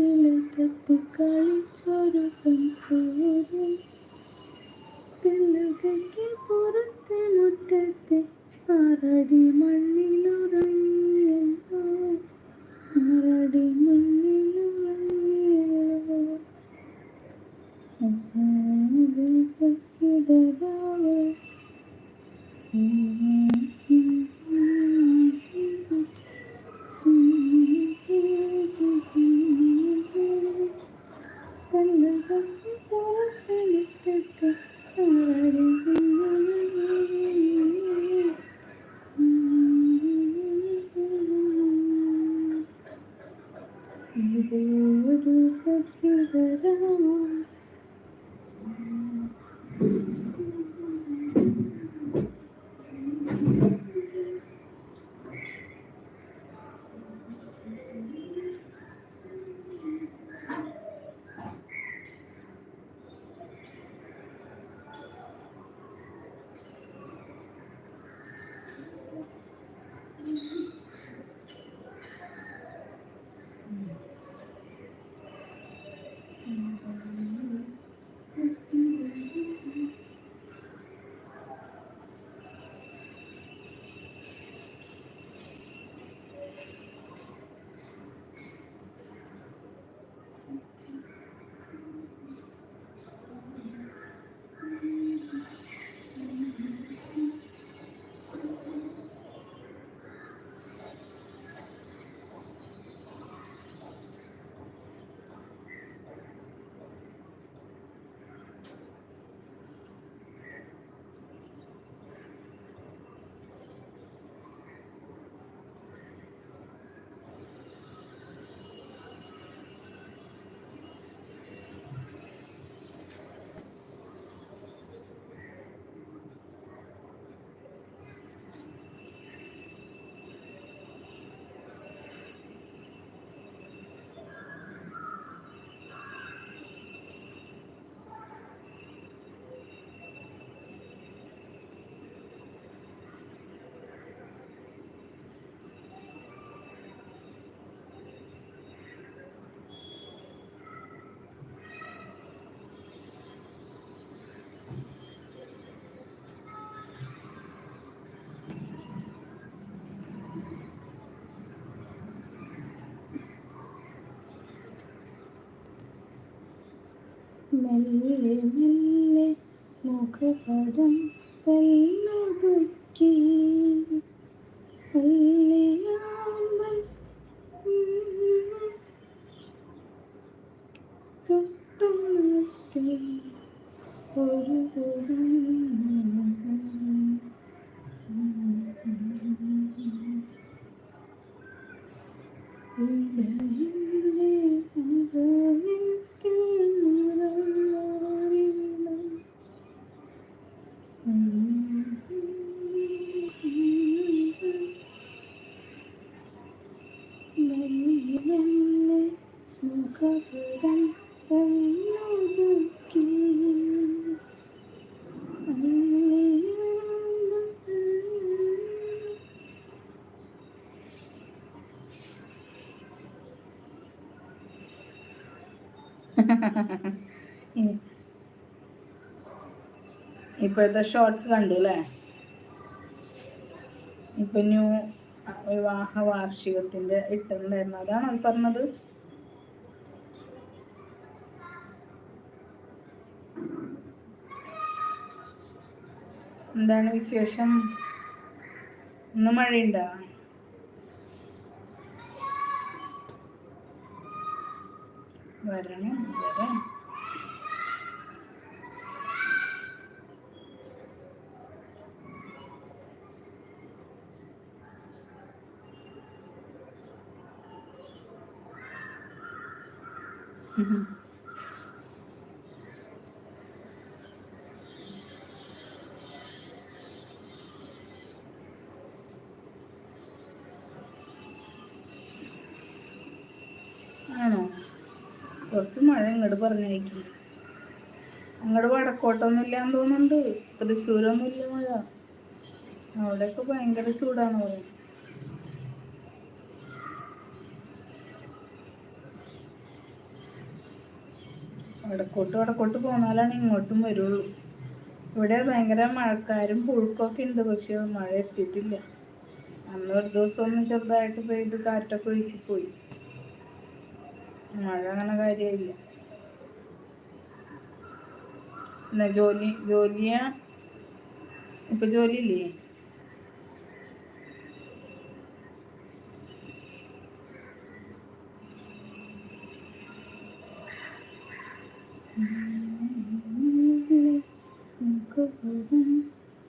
തൊട്ടിൽ തത്തി കളിച്ചൊരു പെൺചോരും തെല്ലുകയ്ക്ക് പുറത്തെ മുറ്റത്തെ ആറടി മണ്ണിലുറങ്ങിയല്ലോ ആറടി മണ്ണിലുറങ്ങിയല്ലോ കിടരാവേ ഒരു കക്കിടരാമോ മെല്ലെ മെല്ലെ മുഖപടം തെല്ലൊതുക്കി ഇപ്പോഴത്തെ ഷോർട്സ് കണ്ടു അല്ലേ? ഇപ്പൊ ന്യൂ വിവാഹ വാർഷികത്തിന്റെ ഇട്ടിട്ടുണ്ടായിരുന്നു. അതാണ് അത് പറഞ്ഞത്. എന്താണ് വിശേഷം? ഇന്ന് മഴയുണ്ടോ? വരണം. വരാം ആണോ കുറച്ച് മഴ ഇങ്ങോട്ട് പറഞ്ഞയക്കി അങ്ങോട്ട് വടക്കോട്ടൊന്നും ഇല്ലാന്ന് തോന്നുന്നുണ്ട്. തൃശ്ശൂരൊന്നും ഇല്ല മഴ. അവിടെയൊക്കെ ഭയങ്കര ചൂടാണ് പറയുന്നത് വടക്കോട്ട് വടക്കോട്ട് പോന്നാലാണ് ഇങ്ങോട്ടും വരുള്ളൂ. ഇവിടെ ഭയങ്കര മഴക്കാരും പുഴുക്കൊക്കെ ഉണ്ട് പക്ഷെ മഴ എത്തിയിട്ടില്ല. അന്ന് ഒരു ദിവസം ഒന്ന് ചെറുതായിട്ട് പെയ്ത് കാറ്റൊക്കെ വീശിപ്പോയി. മഴ അങ്ങനെ കാര്യമില്ല. എന്നാ ജോലി ജോലിയാ? ഇപ്പൊ ജോലിയില്ലേ? മുഖപദം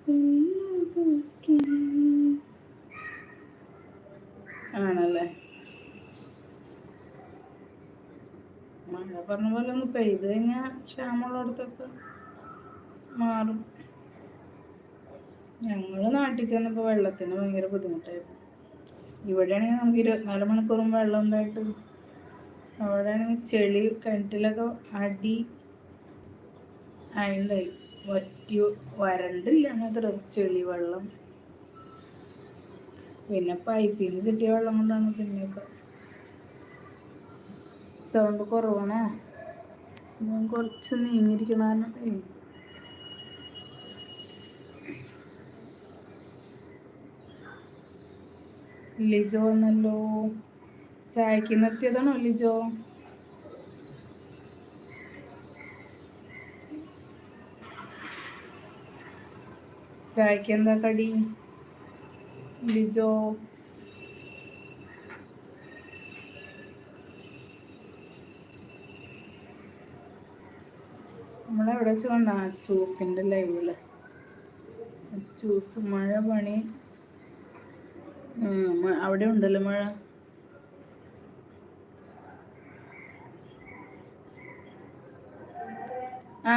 വെള്ളതൊക്കെ ആണല്ലേ മഴ പറഞ്ഞ പോലെ ഒന്ന് പെയ്ത് കഴിഞ്ഞാൽ ക്ഷാമമുള്ളിടത്തൊക്കെ മാറും. ഞങ്ങൾ നാട്ടിൽ ചെന്നപ്പോൾ വെള്ളത്തിന് ഭയങ്കര ബുദ്ധിമുട്ടായിരുന്നു. ഇവിടെയാണെങ്കിൽ നമുക്ക് ഇരുപത്തിനാല് മണിക്കൂറും വെള്ളം ഉണ്ടായിട്ട് അവിടെയാണെങ്കിൽ ചെളി കിണറ്റിലൊക്കെ അടി ആയിണ്ടായി. വറ്റി വരണ്ടില്ല അങ്ങനത്തെ ചെളി വെള്ളം. പിന്നെ പൈപ്പിൽ നിന്ന് കിട്ടിയ വെള്ളം കൊണ്ടാണ് പിന്നെയൊക്കെ സൗണ്ട് കുറവാണ് ഞാൻ കുറച്ച് നീങ്ങിയിരിക്കണ. ലിജോ എന്നല്ലോ ചായക്ക് നിർത്തിയതാണോ ലിജോ? ചായക്ക് എന്താ കടി? ലിജോ. നമ്മളെവിടെ വെച്ച് കണ്ട ചൂസിന്റെ ലൈവിൽ ചൂസ് മഴ പണി. അവിടെ ഉണ്ടല്ലോ മഴ. ആ?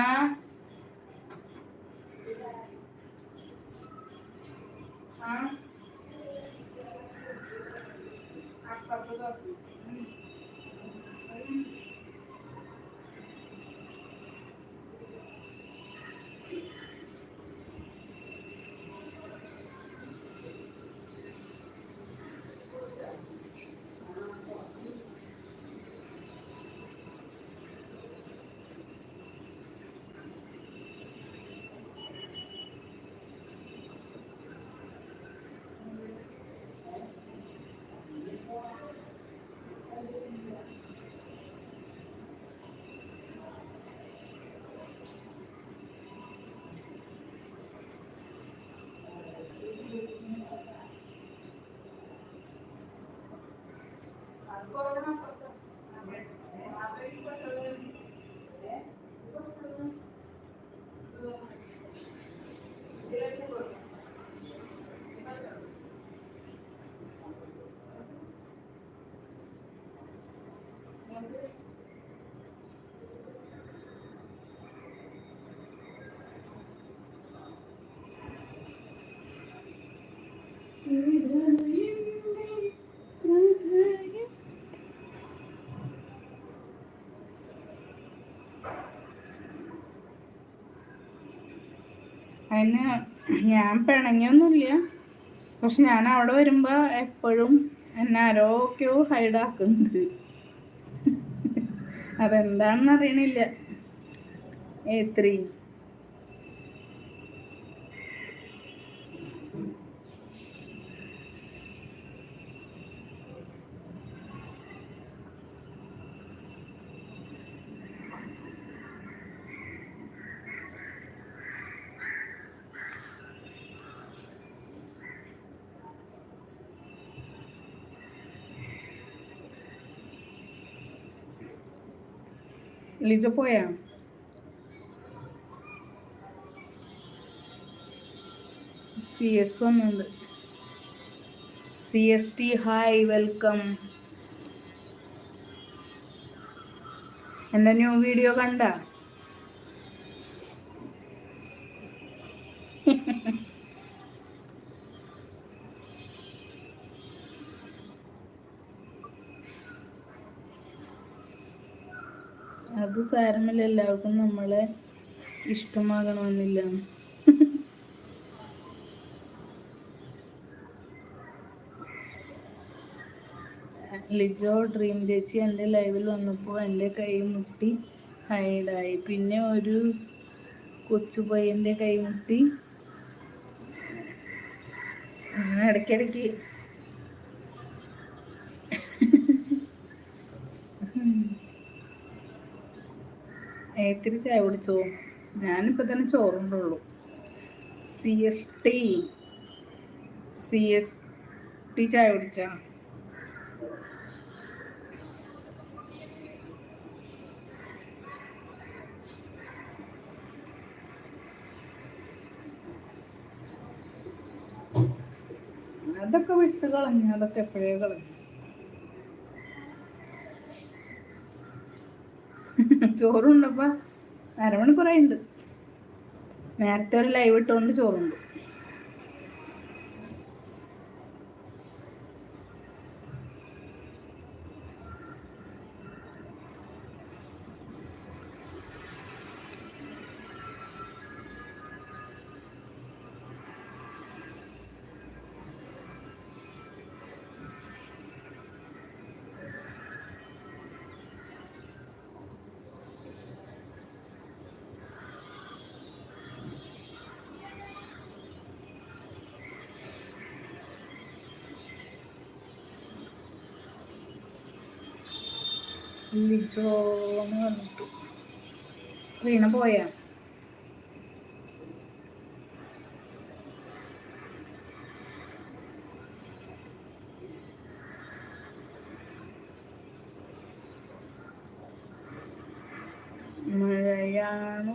അതിന് ഞാൻ പിണങ്ങിയൊന്നുമില്ല. പക്ഷെ ഞാൻ അവിടെ വരുമ്പോ എപ്പോഴും എന്നെ ആരോക്കോ ഹൈഡാക്കുന്നുണ്ട് അതെന്താണെന്ന് അറിയണില്ല. ത്രീ ലിജ പോയാ സി എസ് ഒന്നുണ്ട് C S T hi welcome എന്റെ ന്യൂ വീഡിയോ കണ്ട അത് സാരമില്ല. എല്ലാവർക്കും നമ്മളെ ഇഷ്ടമാകണമെന്നില്ല. ലിജോ ഡ്രീം ചേച്ചി എന്റെ ലൈവിൽ വന്നപ്പോൾ എന്റെ കൈ മുട്ടി ഹൈഡായി. പിന്നെ ഒരു കൊച്ചു പയ്യന്റെ കൈമുട്ടി അങ്ങനെ ഇടയ്ക്കിടയ്ക്ക് ഏത്തിരി ചായ കുടിച്ചോ? ഞാനിപ്പോൾ തന്നെ ചോറുണ്ടുള്ളൂ. C S T C S T ചായ കുടിച്ചാ. അതൊക്കെ വിട്ട് കളഞ്ഞു അതൊക്കെ എപ്പോഴേ കളഞ്ഞു? ചോറുണ്ടപ്പോ. അരമണിക്കൂറായിണ്ട്. നേരത്തെ ഒരു ലൈവ് ഇട്ടുകൊണ്ട് ചോറുണ്ട്. ലിജോന്ന് വന്നിട്ടു വീണ പോയാ? മഴയാണോ?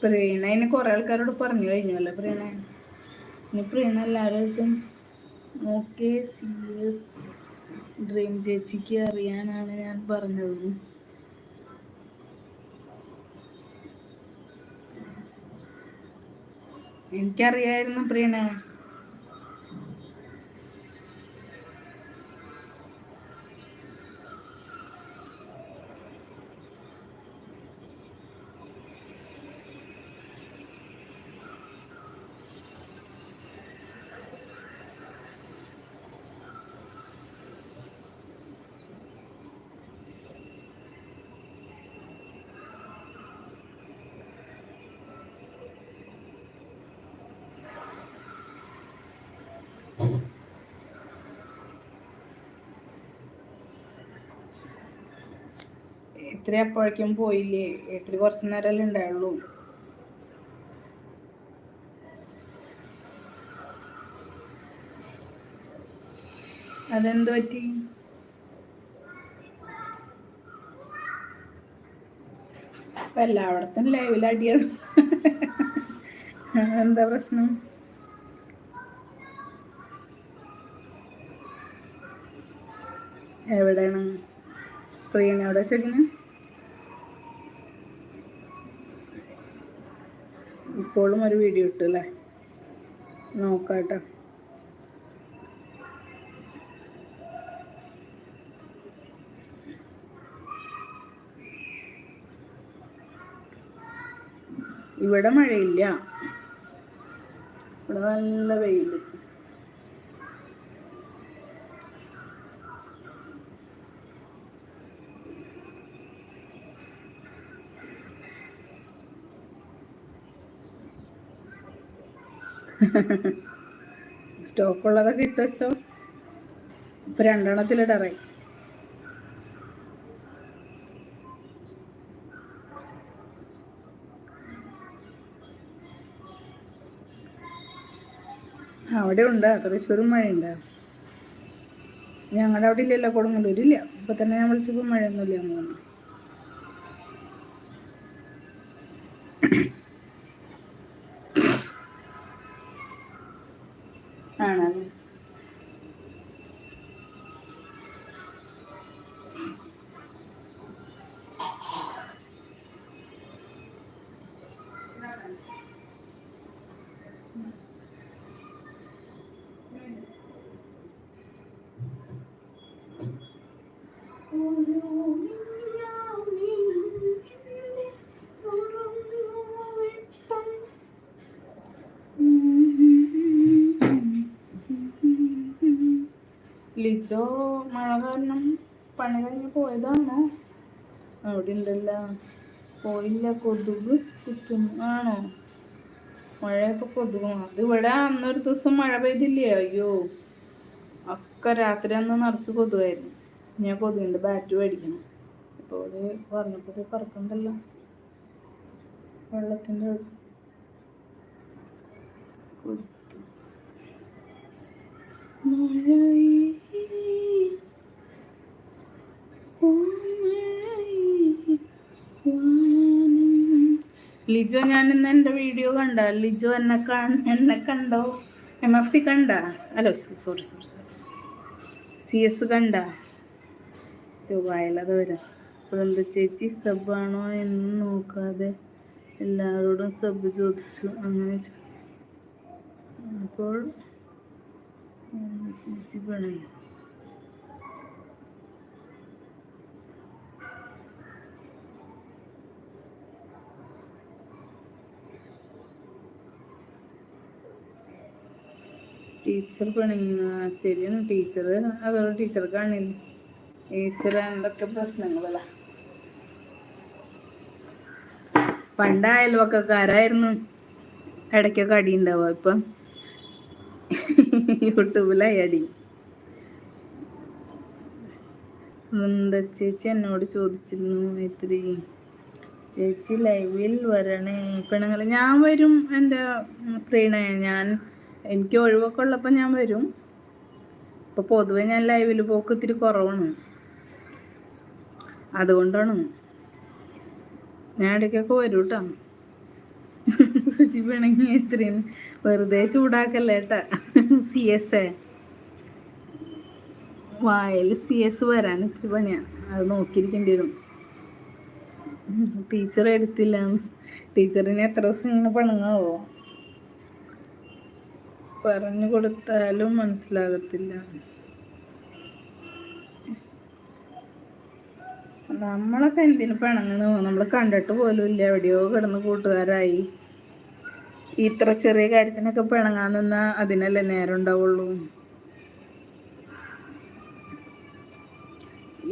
പ്രീണ ഇനി കുറെ ആൾക്കാരോട് പറഞ്ഞു കഴിഞ്ഞല്ലേ പ്രീണ? ഇനി പ്രീണ എല്ലാവരും ഓക്കെ സീരിയസ്. ഡ്രീം ചേച്ചിക്ക് അറിയാനാണ് ഞാൻ പറഞ്ഞത്. എനിക്കറിയായിരുന്നു പ്രീണ. എത്ര അപ്പോഴേക്കും പോയില്ലേ? എത്ര കുറച്ച് നേരമല്ലേ ഉണ്ടായുള്ളൂ. അതെന്ത് പറ്റി? ഇപ്പൊ എല്ലായിടത്തും ലൈവിലടിയാണ് എന്താ പ്രശ്നം? എവിടെയാണ്? പ്രിയനോടെ ചോദിക്കുന്നത് ഇപ്പോഴും ഒരു വീഡിയോ ഇട്ടു അല്ലേ നോക്കാട്ടോ. ഇവിടെ മഴയില്ല. ഇവിടെ നല്ല വെയിൽ സ്റ്റോക്ക് ഉള്ളതൊക്കെ ഇട്ട് വെച്ചോ. ഇപ്പൊ രണ്ടെണ്ണത്തിലിടറേ അവിടെ ഉണ്ട് തൃശ്ശൂരും മഴയുണ്ട്. ഞങ്ങളുടെ അവിടെ ഇല്ലല്ലോ കൊടുങ്ങല്ലൂരില്ല. ഇപ്പൊ തന്നെ ഞാൻ വിളിച്ചപ്പോൾ മഴയൊന്നുമില്ല എന്ന് പറഞ്ഞു ലിജോ മഴ കാരണം പണി കഴിഞ്ഞ് പോയതാണോ. അവിടെ ഉണ്ടല്ലോ പോയില്ല കൊതുക് കിട്ടും ആണോ മഴയൊക്കെ കൊതുകും. അത് ഇവിടെ അന്നൊരു ദിവസം മഴ പെയ്തില്ലേ? അയ്യോ. ഒക്കെ രാത്രി അന്ന് നിറച്ച് കൊതുകായിരുന്നു. ഞാൻ കൊതുകിന്റെ ബാറ്റ് മേടിക്കണം. ഇപ്പോൾ അത് പറഞ്ഞപ്പോൾ പറക്കണ്ടല്ലോ. വെള്ളത്തിന്റെ അവിടെ. ലിജോ ഞാൻ ഇന്ന് എന്റെ വീഡിയോ കണ്ട? ലിജോ എന്നെ എന്നെ കണ്ടോ? എം എഫ് ടി കണ്ട? അല്ലോ sorry sorry sorry C S കണ്ട? ചൊവ്വായാലത് വരാം. വൃന്ദ ചേച്ചി സബാണോ എന്ന് നോക്കാതെ എല്ലാവരോടും സബ് ചോദിച്ചു. അങ്ങനെ അപ്പോൾ ടീച്ചർ പണിയുന്ന ശരിയാണ്. ടീച്ചർ അതോടെ ടീച്ചർ കാണില്ല? ഈശ്വര എന്തൊക്കെ പ്രശ്നങ്ങളല്ല പണ്ട് അയൽവക്കക്കാരായിരുന്നു. ഇടയ്ക്കൊക്കെ അടി ഉണ്ടാവുക ഇപ്പം. യൂട്യൂബിലായി അടി വൃന്ദ ചേച്ചി എന്നോട് ചോദിച്ചിരുന്നു ഇത്തിരി ചേച്ചി ലൈവിൽ വരണേ. പെണ്ണുങ്ങൾ ഞാൻ വരും എന്റെ പ്രീണ ഞാൻ എനിക്ക് ഒഴിവൊക്കെ ഉള്ളപ്പോൾ ഞാൻ വരും. ഇപ്പോൾ പൊതുവെ ഞാൻ ലൈവിൽ പോക്ക് ഇത്തിരി കുറവാണ്. അതുകൊണ്ടാണ്. ഞാൻ ഇടയ്ക്കൊക്കെ വരും കേട്ടോ സുചി പിണങ്ങി ഇത്രയും വെറുതെ ചൂടാക്കല്ലേ കേട്ടാ സി എസ് വായൽ സി എസ് വരാൻ ഇത്തിരി പണിയാണ് അത് നോക്കിയിരിക്കേണ്ടി വരും. ടീച്ചർ എടുത്തില്ല. ടീച്ചറിന് എത്ര ദിവസം ഇങ്ങനെ പണങ്ങാവോ? പറഞ്ഞു കൊടുത്താലും മനസ്സിലാകത്തില്ല. നമ്മളൊക്കെ എന്തിനു പിണങ്ങണു നമ്മൾ കണ്ടിട്ട് പോലും ഇല്ല. എവിടെയോ കിടന്ന് കൂട്ടുകാരായി. ഇത്ര ചെറിയ കാര്യത്തിനൊക്കെ പിണങ്ങാൻ നിന്നാ അതിനല്ലേ നേരം ഉണ്ടാവുള്ളൂ.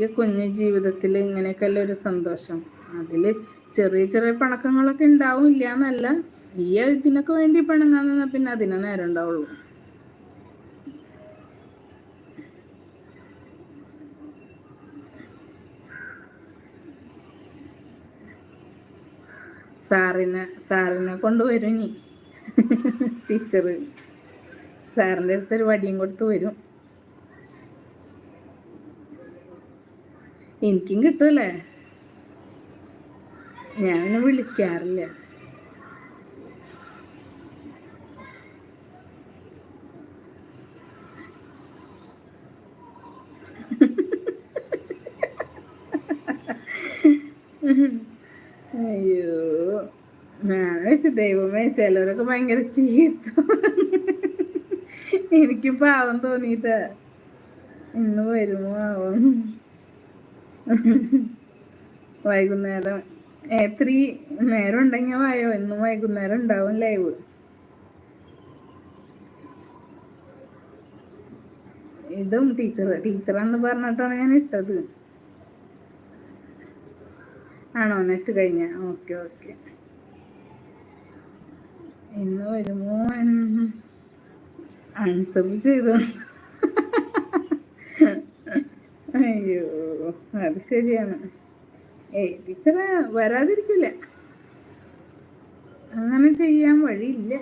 ഈ കുഞ്ഞു ജീവിതത്തിൽ ഇങ്ങനെയൊക്കെയല്ലേ ഒരു സന്തോഷം. അതിൽ ചെറിയ ചെറിയ പിണക്കങ്ങളൊക്കെ ഇല്ല എന്നല്ല ഈ ഇതിനൊക്കെ വേണ്ടി പിണങ്ങാൻ നിന്നാൽ പിന്നെ അതിനെ നേരം ഉണ്ടാവുള്ളൂ. സാറിനെ സാറിനെ കൊണ്ടുവരും ഇനി. ടീച്ചർ സാറിന്റെ അടുത്ത് ഒരു വടിയും കൊടുത്ത് വരും. എനിക്കും കിട്ടുമല്ലേ ഞാൻ പിന്നെ വിളിക്കാറില്ല. വെച്ച് ദൈവമേ ചിലരൊക്കെ ഭയങ്കര ചീത്ത. എനിക്ക് പാവം തോന്നിയിട്ട് ഇന്ന് വരുമോ ആവും? വൈകുന്നേരം. എത്രി നേരം ഉണ്ടെങ്കിൽ വായോ? ഇന്നും വൈകുന്നേരം ഉണ്ടാവും ലൈവ്. ഇതും ടീച്ചർ ടീച്ചറാന്ന് പറഞ്ഞിട്ടാണ് ഞാൻ ഇട്ടത്. ആണോ? നെറ്റ് കഴിഞ്ഞ. Okay okay. ഇന്ന് വരുമോ അൺസബ് ചെയ്തു. അയ്യോ അത് ശരിയാണ്. ഏയ് ടീച്ചറ് വരാതിരിക്കില്ല അങ്ങനെ ചെയ്യാൻ വഴിയില്ല.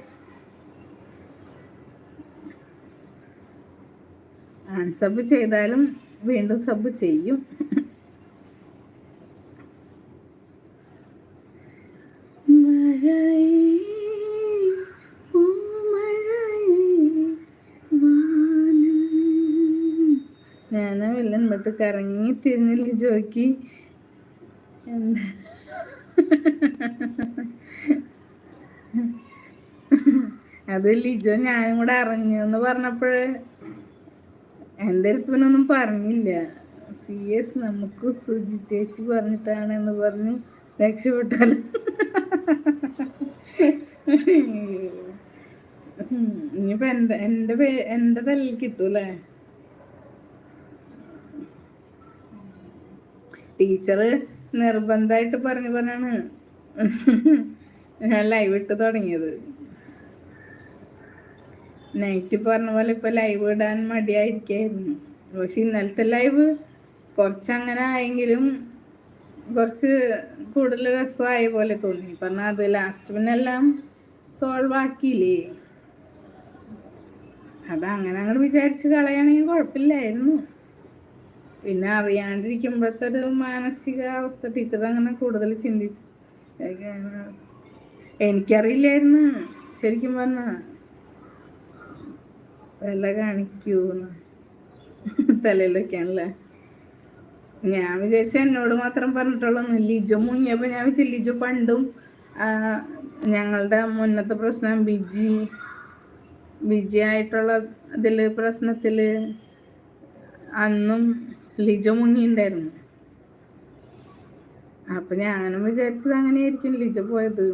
അൺസബ് ചെയ്താലും വീണ്ടും സബ് ചെയ്യും. മഴയേ ഞാൻ വെല്ലം പെട്ട് കറങ്ങി തിരിഞ്ഞില്ല എന്താ? അത് ലിജോ ഞാനും കൂടെ അറിഞ്ഞു എന്ന് പറഞ്ഞപ്പോൾ എന്റെ അടുത്ത് പിന്നെ ഒന്നും പറഞ്ഞില്ല. സി എസ് നമുക്ക് സുജി ചേച്ചി പറഞ്ഞിട്ടാണ് എന്ന് പറഞ്ഞ് രക്ഷപ്പെട്ടാൽ ഇനിയിപ്പോ എന്റെ എന്റെ പേ എന്റെ തല്ലിൽ കിട്ടൂലേ ടീച്ചർ നിർബന്ധമായിട്ട് പറഞ്ഞു പറഞ്ഞാണ് ഞാൻ ലൈവ് ഇട്ട് തുടങ്ങിയത്. നൈറ്റ് പറഞ്ഞ പോലെ ഇപ്പൊ ലൈവ് ഇടാൻ മടിയായിരിക്കായിരുന്നു. പക്ഷെ ഇന്നലത്തെ ലൈവ് കുറച്ചങ്ങനെ ആയെങ്കിലും കുറച്ച് കൂടുതൽ രസമായ പോലെ തോന്നി. പറഞ്ഞ അത് ലാസ്റ്റ് പിന്നെ എല്ലാം സോൾവ് ആക്കിയില്ലേ? അതങ്ങനെ അങ്ങോട്ട് വിചാരിച്ച് കളയാണെങ്കിൽ കുഴപ്പമില്ലായിരുന്നു. പിന്നെ അറിയാണ്ടിരിക്കുമ്പോഴത്തെ ഒരു മാനസിക അവസ്ഥ ടീച്ചർ അങ്ങനെ കൂടുതൽ ചിന്തിച്ചു. എനിക്കറിയില്ലായിരുന്നു. ശരിക്കും പറഞ്ഞ. തല കാണിക്കൂന്ന്. തലയിൽ വെക്കാനല്ലേ ഞാൻ വിചാരിച്ച എന്നോട് മാത്രം പറഞ്ഞിട്ടുള്ള. ലിജോ മുങ്ങിയപ്പോൾ ഞാൻ വിചാരിച്ച ലിജോ പണ്ടും ഞങ്ങളുടെ മുന്നത്തെ പ്രശ്നം ബിജി ബിജി ആയിട്ടുള്ള ഇതിൽ പ്രശ്നത്തിൽ അന്നും ലിജോ മുങ്ങിണ്ടായിരുന്നു അപ്പൊ ഞാനും വിചാരിച്ചത് അങ്ങനെയായിരിക്കും ലിജ പോയത്.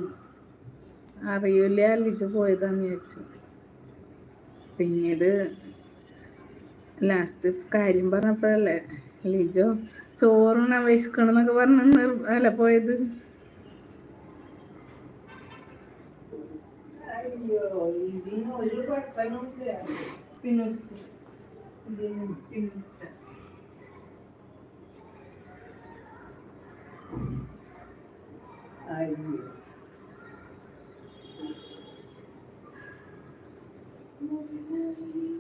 അറിയില്ല ലിജ പോയതാന്ന് വിചാരിച്ചു. പിന്നീട് ലാസ്റ്റ് കാര്യം പറഞ്ഞപ്പോഴല്ലേ ലിജോ ചോറുണ വിശക്കണമെന്നൊക്കെ പറഞ്ഞ് അല്ല പോയത്. പിന്നെ ഇതിന് പിന്നെ അയ്യോ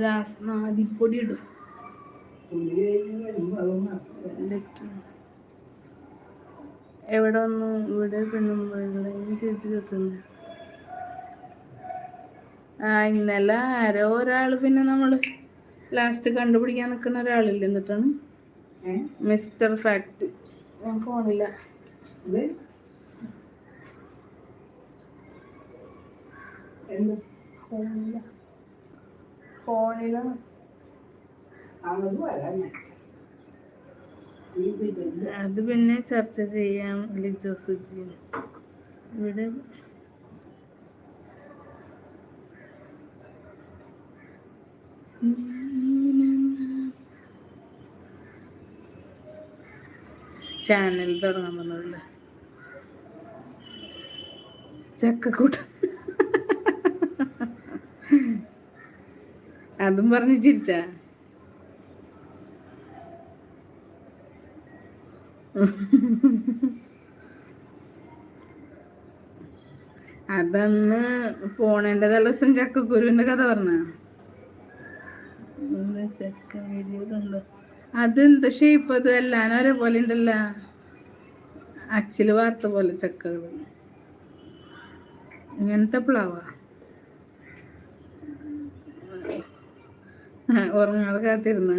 രാസ്നാദിപ്പൊടി ഇടും. എവിടെ വന്നു? ഇവിടെ പെണ്ണുമ്പോഴും ചേച്ചി ചെത്തുന്നു. ആ ഇന്നലെ ആരോ ഒരാൾ പിന്നെ നമ്മൾ ലാസ്റ്റ് കണ്ടുപിടിക്കാൻ നിൽക്കുന്ന ഒരാളില്ല എന്നിട്ടാണ് മിസ്റ്റർ ഫാക്ട് ഞാൻ ഫോണില്ല ഫോണില്ല ഫോണിലാണ് അത് പിന്നെ ചർച്ച ചെയ്യാം ലിജോ സുജി ഇവിടെ ചാനൽ തുടങ്ങാൻ പറഞ്ഞതല്ലേ ചക്കക്കൂട്ടം. അതും പറഞ്ഞ് ചിരിച്ചാ? അതന്ന് ഫോണിന്റെ ദിവസം ചക്കക്കുരുവിന്റെ കഥ പറഞ്ഞ? ചക്ക വീഡിയോ ഇപ്പൊ അതെന്ത് ഷേപ്പ് അത്? എല്ലാനും ഒരേപോലെ ഉണ്ടല്ല. അച്ചിൽ വാർത്ത പോലെ ചക്കകൾ. ഇങ്ങനത്തെ പ്ലാവാ ആ, ഉറങ്ങാതെ കാത്തിരുന്ന.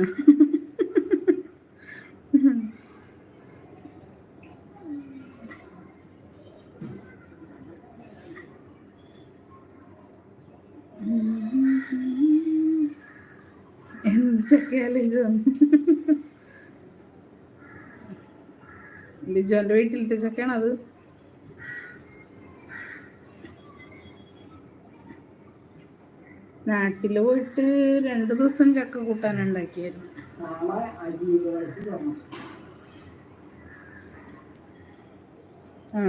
എന്ത് വീട്ടിലത്തെ ചക്കയാണോ നാട്ടിൽ പോയിട്ട് രണ്ടു ദിവസം ചക്ക കൂട്ടാൻ ഉണ്ടാക്കിയായിരുന്നു ആ.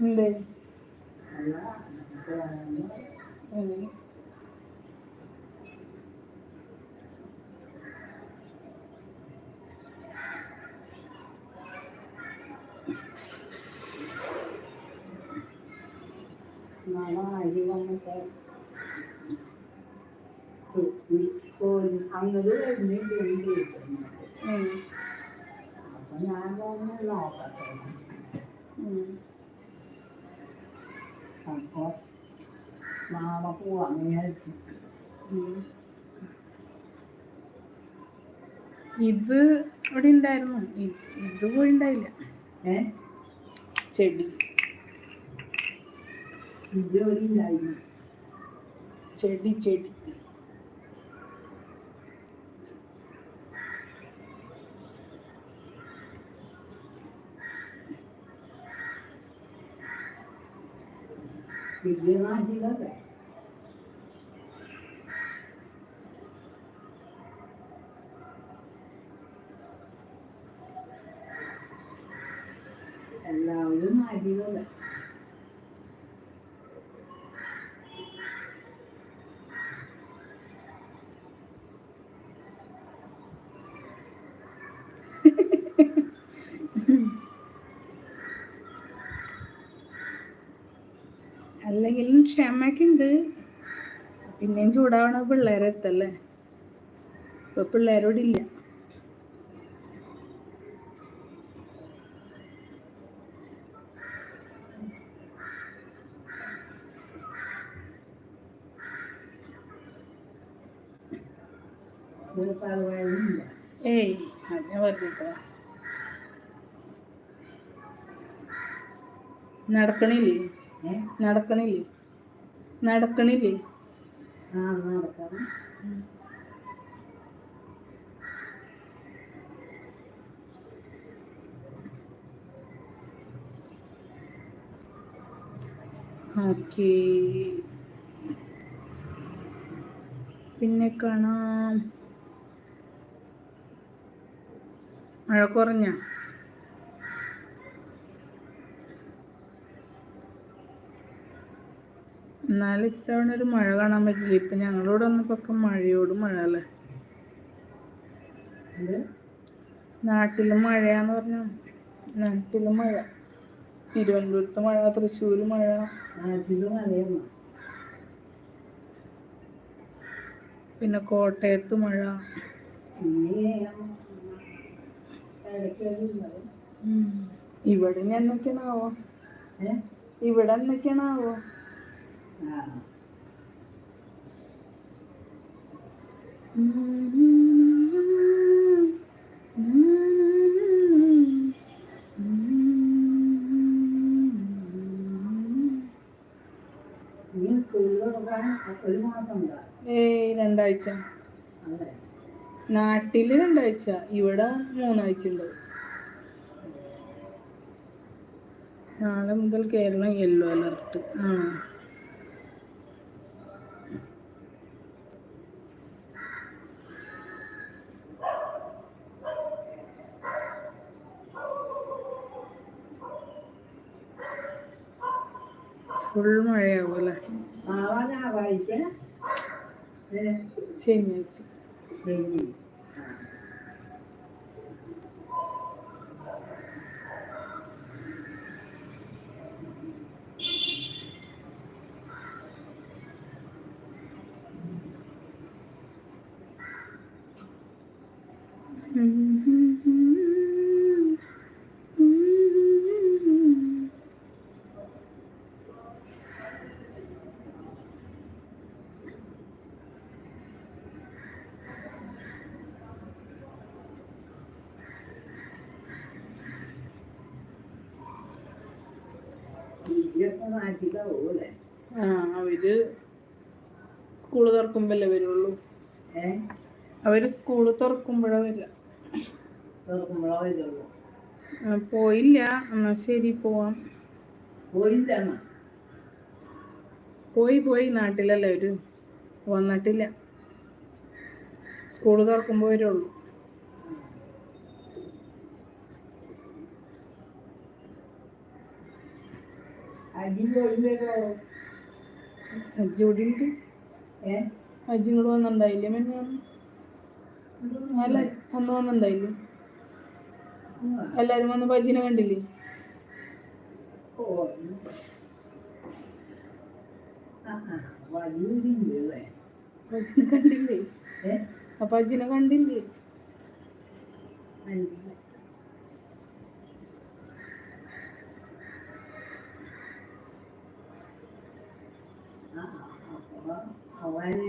എന്തേ? അപ്പൊ ഞാൻ നോക്കട്ടെ. അപ്പൊ വിചാരിച്ചു. ഇത് ഇവിടെ ഉണ്ടായിരുന്നു ഇത് പോയി ഉണ്ടായില്ല ചെടി ഇത് ഇവിടെ ഉണ്ടായിരുന്നു ചെടി ചെടി ഇത് നാട്ടിലല്ലേ എല്ലാവരും നാട്ടിലല്ലേ അല്ലെങ്കിലും ക്ഷമയൊക്കെ ഉണ്ട് പിന്നെയും ചൂടാവണ പിള്ളേരെ അടുത്തല്ലേ? ഇപ്പൊ പിള്ളേരോടില്ല ഏയ് അത് ഞാൻ വെറുതെ നടക്കണില്ലേ? നടക്കണില്ലേ? നടക്കണില്ലേ? ഓക്കേ. പിന്നെ കാണാം. മഴ കുറഞ്ഞ? എന്നാലും ഇത്തവണ ഒരു മഴ കാണാൻ പറ്റില്ല. ഇപ്പൊ ഞങ്ങളോട് വന്നപ്പോ മഴയോട് മഴ അല്ലേ? നാട്ടിലും മഴയാന്ന് പറഞ്ഞു? നാട്ടിലും മഴ. തിരുവനന്തപുരത്ത് മഴ തൃശ്ശൂര് മഴ. പിന്നെ കോട്ടയത്ത് മഴ. ഇവിടെ എന്തൊക്കെയാണാവോ ഇവിടെ എന്തൊക്കെയാണാവോ രണ്ടാഴ്ച. നാട്ടിൽ രണ്ടാഴ്ച. ഇവിടെ മൂന്നാഴ്ച ഉണ്ട്. നാളെ മുതൽ കേരളം യെല്ലോ അലർട്ട്. ആ ഫുൾ മഴയാവും അല്ലേ ശനിയാഴ്ച. അവർ സ്കൂൾ തുറക്കുമ്പോഴോ വരില്ല തുറക്കുമ്പോഴേ വരുള്ളൂ. പോയില്ല. എന്നാ ശരി പോവാം. പോയില്ല പോയി പോയി. നാട്ടിലല്ലേ ഒരു വന്നിട്ടില്ല. സ്കൂൾ തുറക്കുമ്പോ വരുള്ളൂ. അജ്ജി ഇവിടെ ഉണ്ട് ഏ? അജ്ജി ഇങ്ങോട്ട് വന്നിട്ടുണ്ടായില്ലേ മെന്നാണ് അല്ല അന്ന് വന്നിട്ടുണ്ടായില്ലേ എല്ലാരും വന്ന് ഭജന കണ്ടില്ലേ ഭജന കണ്ടില്ലേ അപ്പൊ അജ്ജിനെ കണ്ടില്ലേ അവനെ